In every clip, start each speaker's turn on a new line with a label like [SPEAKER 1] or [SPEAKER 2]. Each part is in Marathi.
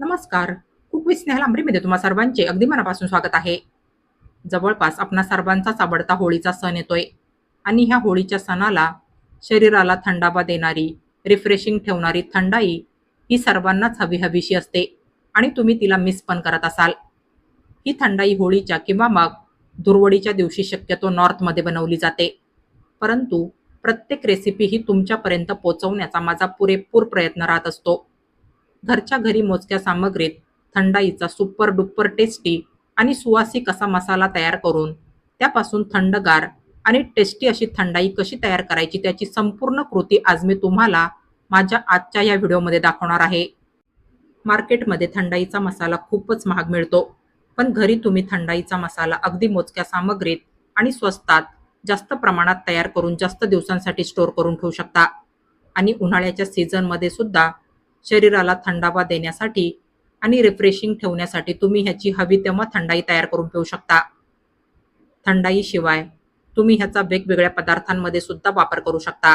[SPEAKER 1] नमस्कार. खूप विथ स्नेहल आंबरीमध्ये तुम्हा सर्वांचे अगदी मनापासून स्वागत आहे. जवळपास आपणा सर्वांचाच आवडता होळीचा सण येतोय. आणि ह्या होळीच्या सणाला शरीराला थंडावा देणारी रिफ्रेशिंग ठेवणारी थंडाई ही सर्वांनाच हवी हवीशी असते आणि तुम्ही तिला मिस पण करत असाल. ही थंडाई होळीच्या किंवा मग दुर्वडीच्या दिवशी शक्यतो नॉर्थमध्ये बनवली जाते. परंतु प्रत्येक रेसिपी ही तुमच्यापर्यंत पोचवण्याचा माझा पुरेपूर प्रयत्न राहत असतो. घरच्या घरी मोजक्या सामग्रीत थंडाईचा सुपर डुप्पर टेस्टी आणि सुवासिक असा मसाला तयार करून त्यापासून थंडगार आणि टेस्टी अशी थंडाई कशी तयार करायची त्याची संपूर्ण कृती आज मी तुम्हाला माझ्या आजच्या या व्हिडिओमध्ये दाखवणार आहे. मार्केटमध्ये थंडाईचा मसाला खूपच महाग मिळतो पण घरी तुम्ही थंडाईचा मसाला अगदी मोजक्या सामग्रीत आणि स्वस्तात जास्त प्रमाणात तयार करून जास्त दिवसांसाठी स्टोअर करून ठेवू शकता. आणि उन्हाळ्याच्या सीझनमध्ये सुद्धा शरीराला थंडावा देण्यासाठी आणि रिफ्रेशिंग ठेवण्यासाठी तुम्ही ह्याची हवी तेव्हा थंडाई तयार करून पिऊ शकता. थंडाईशिवाय तुम्ही ह्याचा वेगवेगळ्या पदार्थांमध्ये सुद्धा वापर करू शकता.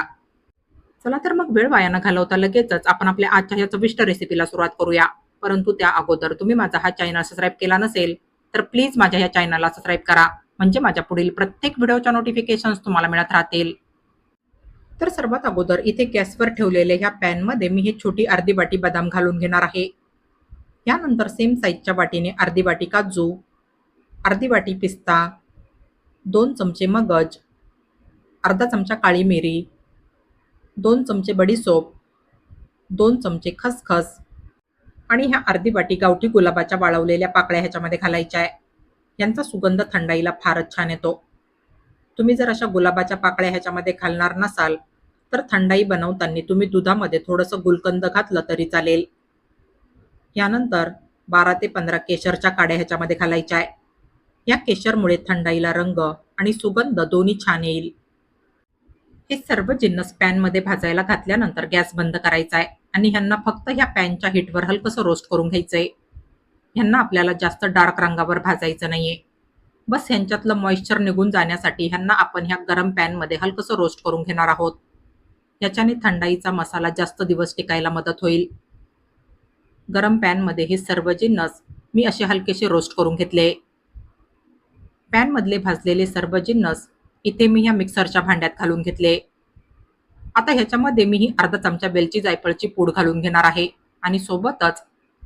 [SPEAKER 1] चला तर मग वेळ वाया न घालवता लगेचच आपण आपल्या आजच्या ह्या चविष्ट रेसिपीला सुरुवात करूया. परंतु त्या अगोदर तुम्ही माझा हा चॅनल सबस्क्राईब केला नसेल तर प्लीज माझ्या ह्या चॅनलला सबस्क्राईब करा. म्हणजे माझ्या पुढील प्रत्येक व्हिडिओच्या नोटिफिकेशन्स तुम्हाला मिळत राहतील. तर सर्वात अगोदर इथे गॅसवर ठेवलेल्या ह्या पॅनमध्ये मी हे छोटी अर्धी वाटी बदाम घालून घेणार आहे. यानंतर सेम साईजच्या वाटीने अर्धी वाटी काजू अर्धी वाटी पिस्ता दोन चमचे मगज अर्धा चमचा काळी मिरी दोन चमचे बडीसोप दोन चमचे खसखस आणि ह्या अर्धी वाटी गावठी गुलाबाच्या वाळवलेल्या पाकळ्या ह्याच्यामध्ये घालायच्या आहे. यांचा सुगंध थंडाईला फारच छान येतो. तुम्ही जर अशा गुलाबाच्या पाकळ्या ह्याच्यामध्ये घालणार नसाल तर थंडाई बनवताना तुम्ही दुधामध्ये थोडंसं गुलकंद घातलं तरी चालेल. यानंतर बारा ते पंधरा केशरच्या काड्या ह्याच्यामध्ये घालायच्या आहे. या केशरमुळे थंडाईला रंग आणि सुगंध दोन्ही छान येईल. हे सर्व जिन्नस पॅनमध्ये भाजायला घातल्यानंतर गॅस बंद करायचा आहे आणि ह्यांना फक्त ह्या पॅनच्या हिटवर हलकंसं रोस्ट करून घ्यायचंय. ह्यांना आपल्याला जास्त डार्क रंगावर भाजायचं नाहीये. बस ह्यांच्यातलं मॉइश्चर निघून जाण्यासाठी ह्यांना आपण ह्या गरम पॅनमध्ये हलकंसं रोस्ट करून घेणार आहोत. याच्याने थंडाईचा मसाला जास्त दिवस टिकायला मदत होईल. गरम पॅनमध्ये हे सर्व जिन्नस मी असे हलकेसे रोस्ट करून घेतले. पॅनमधले भाजलेले सर्व जिन्नस इथे मी ह्या मिक्सरच्या भांड्यात घालून घेतले. आता ह्याच्यामध्ये मी ही अर्धा चमचा वेलची जायफळची पूड घालून घेणार आहे. आणि सोबतच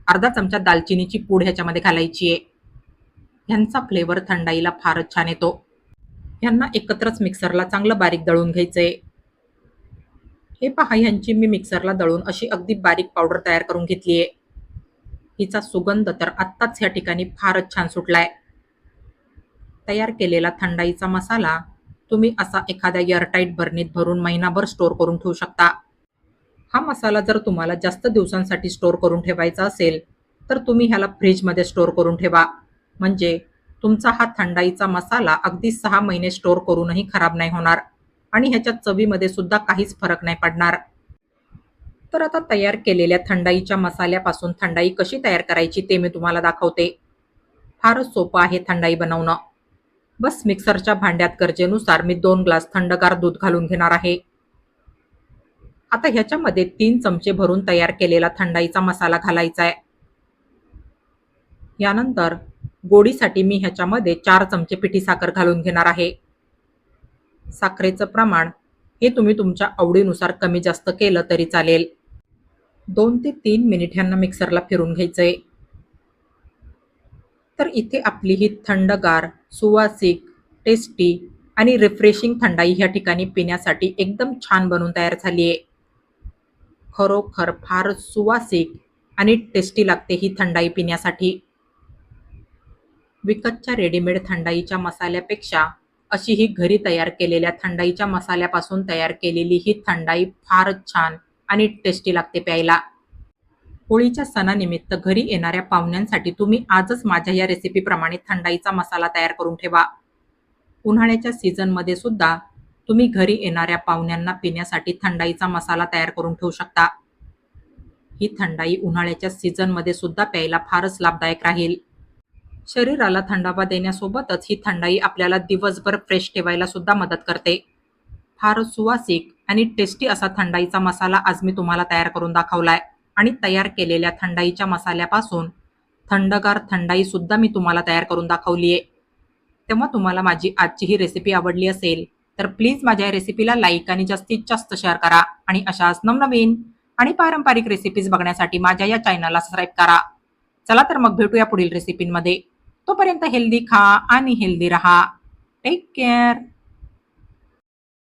[SPEAKER 1] अर्धा चमचा दालचिनीची पूड ह्याच्यामध्ये घालायची आहे. ह्यांचा फ्लेवर थंडाईला फारच छान येतो. ह्यांना एकत्रच मिक्सरला चांगलं बारीक दळून घ्यायचंय. हे पहा ह्यांची मी मिक्सरला दळून अशी अगदी बारीक पावडर तयार करून घेतली आहे. हिचा सुगंध तर आत्ताच ह्या ठिकाणी फारच छान सुटलाय. तयार केलेला थंडाईचा मसाला तुम्ही असा एखाद्या एअरटाईट बर्नीत भरून महिनाभर स्टोअर करून ठेवू शकता. हा मसाला जर तुम्हाला जास्त दिवसांसाठी स्टोअर करून ठेवायचा असेल तर तुम्ही ह्याला फ्रीजमध्ये स्टोअर करून ठेवा. म्हणजे तुमचा हा थंडाईचा मसाला अगदी सहा महिने स्टोअर करूनही खराब नाही होणार आणि ह्याच्या चवीमध्ये सुद्धा काहीच फरक नाही पडणार. तर आता तयार केलेल्या थंडाईच्या मसाल्यापासून थंडाई कशी तयार करायची ते मी तुम्हाला दाखवते. फारच सोपं आहे थंडाई बनवणं. बस मिक्सरच्या भांड्यात गरजेनुसार मी दोन ग्लास थंडगार दूध घालून घेणार आहे. आता ह्याच्यामध्ये तीन चमचे भरून तयार केलेला थंडाईचा मसाला घालायचा आहे यानंतर गोडीसाठी मी ह्याच्यामध्ये चार चमचे पिठी साखर घालून घेणार आहे. साखरेचं प्रमाण हे तुम्ही तुमच्या आवडीनुसार कमी जास्त केलं तरी चालेल. दोन ते तीन मिनिट ह्यांना मिक्सरला फिरून घ्यायचंय. तर इथे आपली ही थंडगार सुवासिक टेस्टी आणि रिफ्रेशिंग थंडाई ह्या ठिकाणी पिण्यासाठी एकदम छान बनवून तयार झाली आहे खरोखर फार सुवासिक आणि टेस्टी लागते ही थंडाई पिण्यासाठी. विकतच्या रेडीमेड थंडाईच्या मसाल्यापेक्षा अशी ही घरी तयार केलेल्या थंडाईच्या मसाल्यापासून तयार केलेली ही थंडाई फारच छान आणि टेस्टी लागते प्यायला. होळीच्या सणानिमित्त घरी येणाऱ्या पाहुण्यांसाठी तुम्ही आजच माझ्या या रेसिपीप्रमाणे थंडाईचा मसाला तयार करून ठेवा. उन्हाळ्याच्या सीझनमध्ये सुद्धा तुम्ही घरी येणाऱ्या पाहुण्यांना पिण्यासाठी थंडाईचा मसाला तयार करून ठेवू शकता. ही थंडाई उन्हाळ्याच्या सीझनमध्ये सुद्धा प्यायला फारच लाभदायक राहील. शरीराला थंडावा देण्यासोबतच ही थंडाई आपल्याला दिवसभर फ्रेश ठेवायला सुद्धा मदत करते. फार सुवासिक आणि टेस्टी असा थंडाईचा मसाला आज मी तुम्हाला तयार करून दाखवलाय. आणि तयार केलेल्या थंडाईच्या मसाल्यापासून थंडगार थंडाई सुद्धा मी तुम्हाला तयार करून दाखवली आहे तेव्हा तुम्हाला माझी आजची ही रेसिपी आवडली असेल तर प्लीज माझ्या या रेसिपीला लाईक आणि जास्तीत जास्त शेअर करा. आणि अशाच नवनवीन आणि पारंपरिक रेसिपीज बघण्यासाठी माझ्या या चॅनलला सबस्क्राईब करा. चला तर मग भेटूया पुढील रेसिपींमध्ये तोपर्यंत हेल्दी खा आणि हेल्दी रहा. Take care